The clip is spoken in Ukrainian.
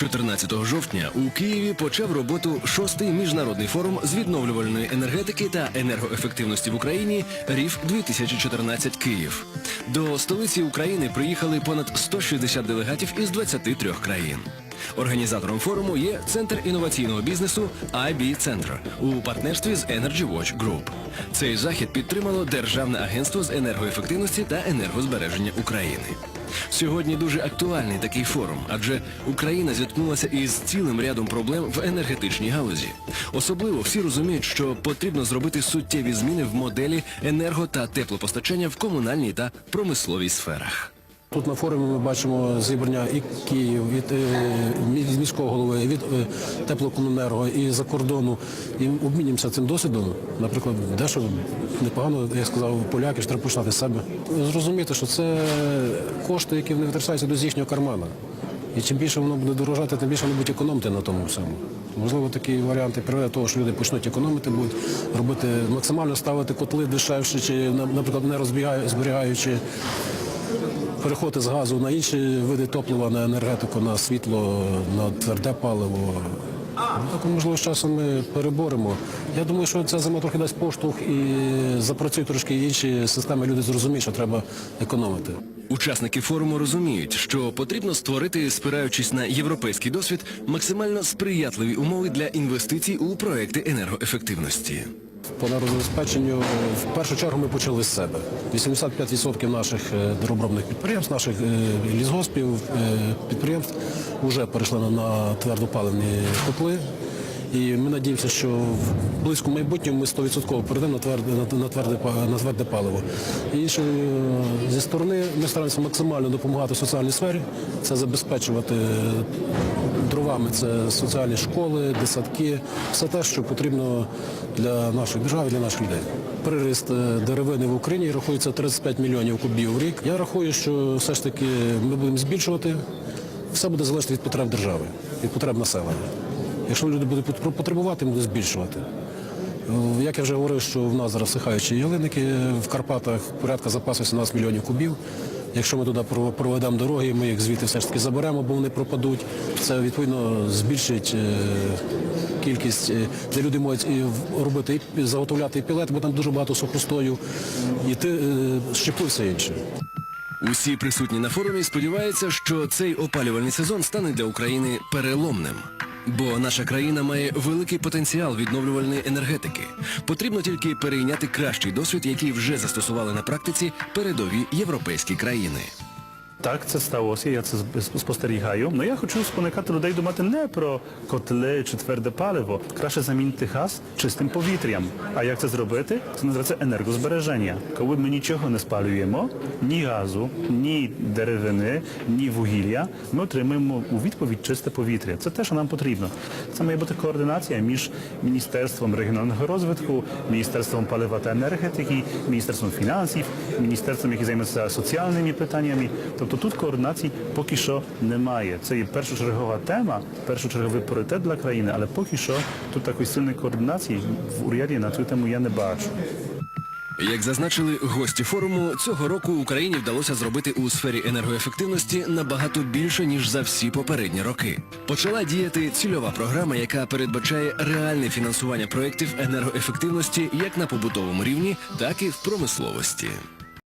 14 жовтня у Києві почав роботу шостий міжнародний форум з відновлювальної енергетики та енергоефективності в Україні РІФ 2014 Київ. До столиці України приїхали понад 160 делегатів із 23 країн. Організатором форуму є Центр інноваційного бізнесу IB Центр у партнерстві з Energy Watch Group. Цей захід підтримало Державне агентство з енергоефективності та енергозбереження України. Сьогодні дуже актуальний такий форум, адже Україна зіткнулася із цілим рядом проблем в енергетичній галузі. Особливо всі розуміють, що потрібно зробити суттєві зміни в моделі енерго та теплопостачання в комунальній та промисловій сферах. Тут на форумі ми бачимо зібрання і Київ, від е, мі- міського голови, від е, теплокомуненерго і за кордону. І обмінюємося цим досвідом. Наприклад, дещо непогано, я сказав, поляки треба починати з себе. Зрозуміти, що це кошти, які не витрачаються до їхнього кармана. І чим більше воно буде дорожати, тим більше вони будуть економити на тому всьому. Можливо, такі варіанти приведе того, що люди почнуть економити, будуть робити максимально ставити котли дешевше, чи, наприклад, не розбігаю- зберігаючи переходити з газу на інші види топлива, на енергетику, на світло, на тверде паливо. Так, можливо, з часом ми переборемо. Я думаю, що ця зима трохи дасть поштовх і запрацюють трошки інші системи. Люди зрозуміють, що треба економити. Учасники форуму розуміють, що потрібно створити, спираючись на європейський досвід, максимально сприятливі умови для інвестицій у проекти енергоефективності. По нерозбезпеченню в першу чергу ми почали з себе. 85% наших е, підприємств, наших е, лісгоспів, е, підприємств вже перейшли на, твердопаливні котли. І ми надіємося, що в близькому майбутньому ми 100% перейдемо на тверде, на, тверде, на тверде паливо. І інше, е, зі сторони ми стараємося максимально допомагати соціальній сфері, це забезпечувати дровами, це соціальні школи, десятки, все те, що потрібно для нашої держави, для наших людей. Приріст е, деревини в Україні рахується 35 мільйонів кубів в рік. Я рахую, що все ж таки ми будемо збільшувати. Все буде залежати від потреб держави, від потреб населення. Якщо люди будуть потребувати, будемо збільшувати. Е, Як я вже говорив, що в нас зараз сихаючі ялинники в Карпатах порядка запасу 17 мільйонів кубів. Якщо ми туди проведемо дороги, ми їх звідти все ж таки заберемо, бо вони пропадуть. Це відповідно збільшить е, кількість, е, де люди можуть робити заготовляти і пілет, бо там дуже багато сухостою, і ти е, щепи все інше. Усі присутні на форумі сподіваються, що цей опалювальний сезон стане для України переломним. Бо наша країна має великий потенціал відновлювальної енергетики. Потрібно тільки перейняти кращий досвід, який вже застосували на практиці передові європейські країни. Так, це сталося, я це спостерігаю. Ну я хочу спонукати людей думати не про котли чи тверде паливо. Краще замінити газ чистим повітрям. А як це зробити? Це називається енергозбереження. Коли ми нічого не спалюємо, ні газу, ні деревини, ні вугілля, ми отримуємо у відповідь чисте повітря. Це те, що нам потрібно. Це має бути координація між Міністерством регіонального розвитку, Міністерством палива та енергетики, Міністерством фінансів, міністерством, яке займається соціальними питаннями. Тобто тут координації поки що немає. Це є першочергова тема, першочерговий пріоритет для країни, але поки що тут такої сильної координації в уряді на цю тему я не бачу. Як зазначили гості форуму, цього року Україні вдалося зробити у сфері енергоефективності набагато більше, ніж за всі попередні роки. Почала діяти цільова програма, яка передбачає реальне фінансування проєктів енергоефективності як на побутовому рівні, так і в промисловості.